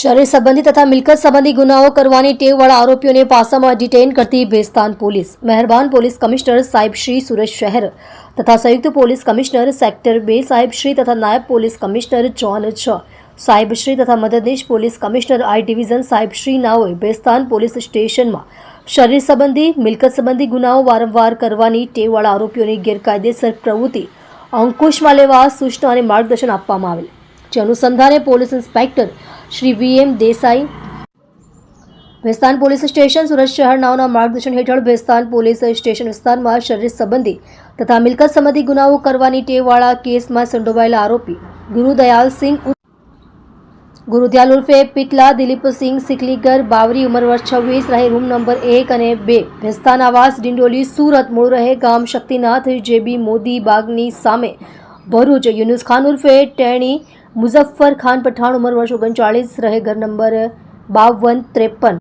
શરીર સંબંધી તથા મિલકત સંબંધી ગુનાઓ કરવાની ટેવવાળા આરોપીઓને પાસામાં ડિટેઇન કરતી ભેસ્તાન પોલીસ. મહેરબાન પોલીસ કમિશનર સાહેબ શ્રી સુરત શહેર તથા સંયુક્ત પોલીસ કમિશનર સેક્ટર બે સાહેબ શ્રી તથા નાયબ પોલીસ કમિશનર જોન છ. સાહેબ શ્રી તથા મદદનીશ પોલીસ કમિશનર આઈ ડિવિઝન સાહેબ શ્રી નાઓએ ભેસ્તાન પોલીસ સ્ટેશનમાં શરીર સંબંધી, મિલકત સંબંધી ગુનાઓ વારંવાર કરવાની ટેવવાળા આરોપીઓની ગેરકાયદેસર પ્રવૃત્તિ અંકુશમાં લેવા સૂચના અને માર્ગદર્શન આપવામાં આવેલ. જે અનુસંધાને police inspector Shri V M Desai. Bhestan police station Surat શહેર નાઓના માર્ગદર્શન હેઠળ ભેસ્તાન પોલીસ સ્ટેશન વિસ્તારમાં શરીર સંબંધી તથા મિલકત સંબંધી ગુનાઓ કરવાની ટેવવાળા કેસમાં સંડોવાયેલા આરોપી ગુરુદયાલસિંહ ગુરુદયાલ ઉર્ફે પિકલા દિલીપસિંહ સિકલીગર બાવરી ઉંમર વર્ષ છવ્વીસ, રહે રૂમ નંબર એક અને બે. ભેસ્તાન આવાસ ડિંડોલી, સુરત, મૂળ રહે ગામ શક્તિનાથ, જેબી મોદી બાગની સામે ભરૂચ. યુનુસ ખાન ઉર્ફે ટેણી મુઝફ્ફર ખાન પઠાણ ઉંમર વર્ષ ઓગણચાળીસ, રહે ઘર નંબર બાવન ત્રેપન.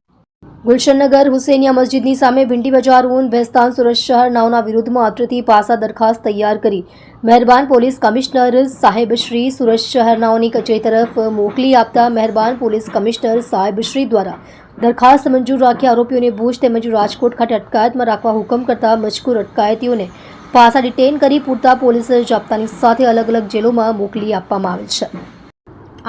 ગુલશનનગર હુસેનિયા મસ્જિદની સામે ભીંડી બજાર ઊન ભેસ્તાન સુરત શહેર નાવના વિરુદ્ધમાં અત્રેથી પાસા દરખાસ્ત તૈયાર કરી. મહેરબાન પોલીસ કમિશનર સાહેબ શ્રી સુરત શહેર નાઓની કચેરી તરફ મોકલી આપતા મહેરબાન પોલીસ કમિશનર સાહેબ શ્રી દ્વારા દરખાસ્ત મંજૂર રાખી આરોપીઓને ભુજ તેમજ રાજકોટ ખાતે અટકાયતમાં રાખવા હુકમ કરતા મજકૂર અટકાયતીઓને પાસા ડિટેન કરી પૂરતા પોલીસ જપ્તાની સાથે અલગ અલગ જેલોમાં મોકલી આપવામાં આવેલ છે.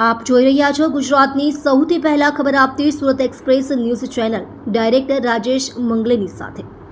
આપ જોઈ રહ્યા છો ગુજરાતની સૌથી પહેલા ખબર આપતી Surat express news channel. Director Rajesh મંગલેની સાથે.